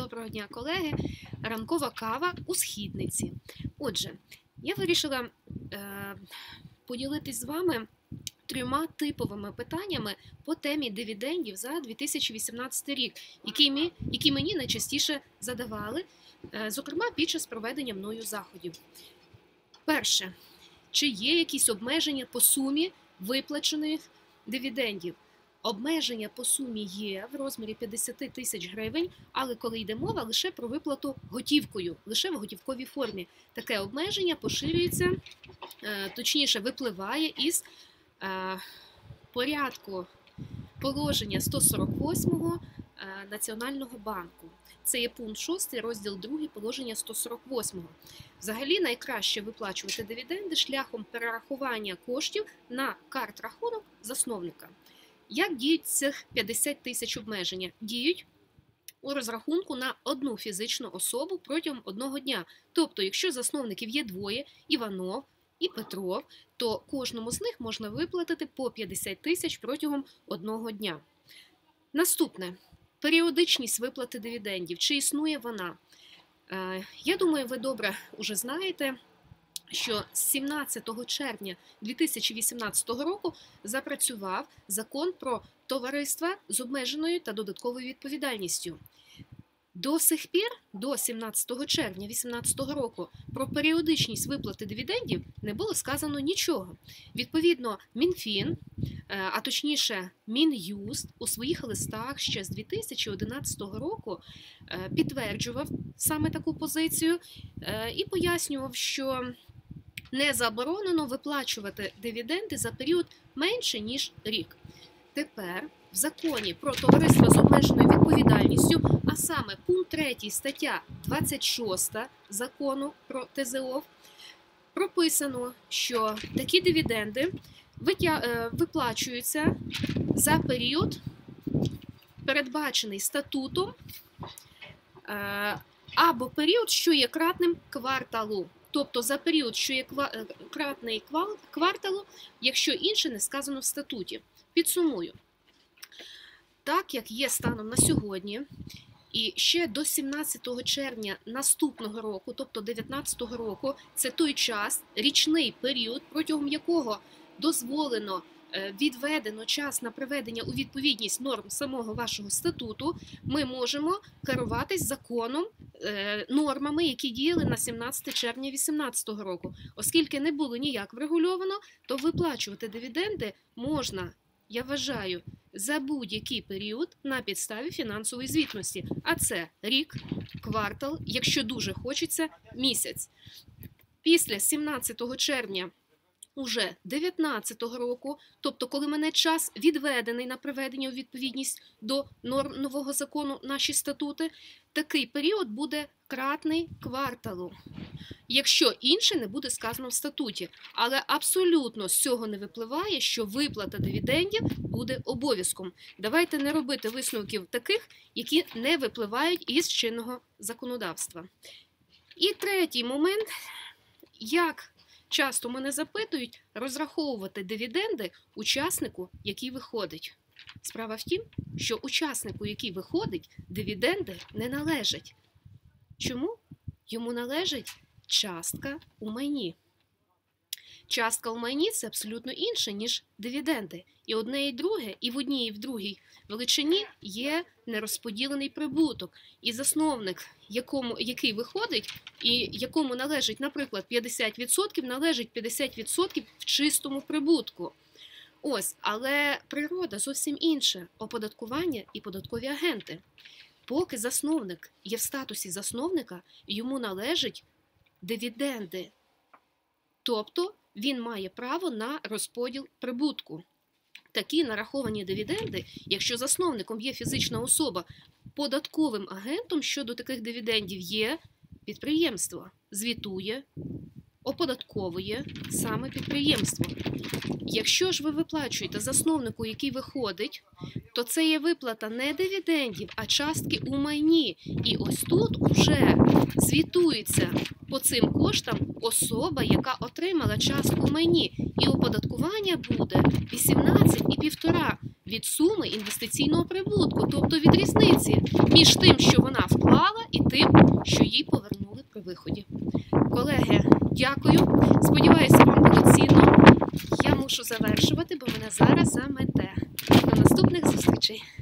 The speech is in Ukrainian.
Доброго дня, колеги. Ранкова кава у східниці. Отже, я вирішила е, поділитись з вами трьома типовими питаннями по темі дивідендів за 2018 рік, які, мі, які мені найчастіше задавали, е, зокрема під час проведення мною заходів. Перше, чи є якісь обмеження по сумі виплачених дивідендів? Обмеження по сумі є в розмірі 50 тисяч гривень, але коли йде мова лише про виплату готівкою, лише в готівковій формі. Таке обмеження поширюється, е, точніше, випливає із е, порядку положення 148 е, Національного банку. Це є пункт 6, розділ 2, положення 148. Взагалі найкраще виплачувати дивіденди шляхом перерахування коштів на карт рахунок засновника. Як діють цих 50 тисяч обмеження? Діють у розрахунку на одну фізичну особу протягом одного дня. Тобто, якщо засновників є двоє Іванов і Петров, то кожному з них можна виплатити по 50 тисяч протягом одного дня. Наступне періодичність виплати дивідендів. Чи існує вона? Е, Я думаю, ви добре вже знаєте що з 17 червня 2018 року запрацював закон про товариства з обмеженою та додатковою відповідальністю. До сих пір, до 17 червня 2018 року, про періодичність виплати дивідендів не було сказано нічого. Відповідно, МінФін, а точніше, Мін'юст у своїх листах ще з 2011 року підтверджував саме таку позицію і пояснював, що не заборонено виплачувати дивіденди за період менше ніж рік. Тепер в законі про товариство з обмеженою відповідальністю, а саме пункт 3 стаття 26 закону про ТЗО, прописано, що такі дивіденди е, виплачуються за період, передбачений статутом е, або період, що є кратним кварталу тобто за період, що є е, кратний кварталу, якщо інше не сказано в статуті. Підсумую, так як є станом на сьогодні, і ще до 17 червня наступного року, тобто 2019 року, це той час, річний період, протягом якого дозволено відведено час на приведення у відповідність норм самого вашого статуту, ми можемо керуватись законом, е, нормами, які діяли на 17 червня 2018 року. Оскільки не було ніяк врегульовано, то виплачувати дивіденди можна, я вважаю, за будь-який період на підставі фінансової звітності. А це рік, квартал, якщо дуже хочеться, місяць. Після 17 червня уже 19-го року, тобто, коли мене час відведений на приведення у відповідність до норм нового закону наші статути, такий період буде кратний кварталу, якщо інше не буде сказано в статуті. Але абсолютно з цього не випливає, що виплата дивідендів буде обов'язком. Давайте не робити висновків таких, які не випливають із чинного законодавства. І третій момент, як Часто мене запитують розраховувати дивіденди учаснику, який виходить. Справа в тім, що учаснику, який виходить, дивіденди не належать. Чому? Йому належить частка у майні. Частка у майні це абсолютно інше, ніж дивіденди. І одне, і друге, і в одній, і в другій величині є нерозподілений прибуток. І засновник, якому, який виходить, і якому належить, наприклад, 50%, належить 50% в чистому прибутку. Ось, але природа зовсім інша оподаткування і податкові агенти. Поки засновник є в статусі засновника, йому належать дивіденди. Тобто він має право на розподіл прибутку. Такі нараховані дивіденди, якщо засновником є фізична особа, податковим агентом щодо таких дивідендів є підприємство, звітує, оподатковує саме підприємство. Якщо ж ви виплачуєте засновнику, який виходить, то це є виплата не дивідендів, а частки у майні. І ось тут уже звітується по цим коштам особа, яка отримала частку у майні. І оподаткування буде 18,5 від суми інвестиційного прибутку, тобто від різниці між тим, що вона вклала Господі. Колеги, дякую. Сподіваюся, вам було цінно. Я мушу завершувати, бо мене зараз замете. До наступних noche.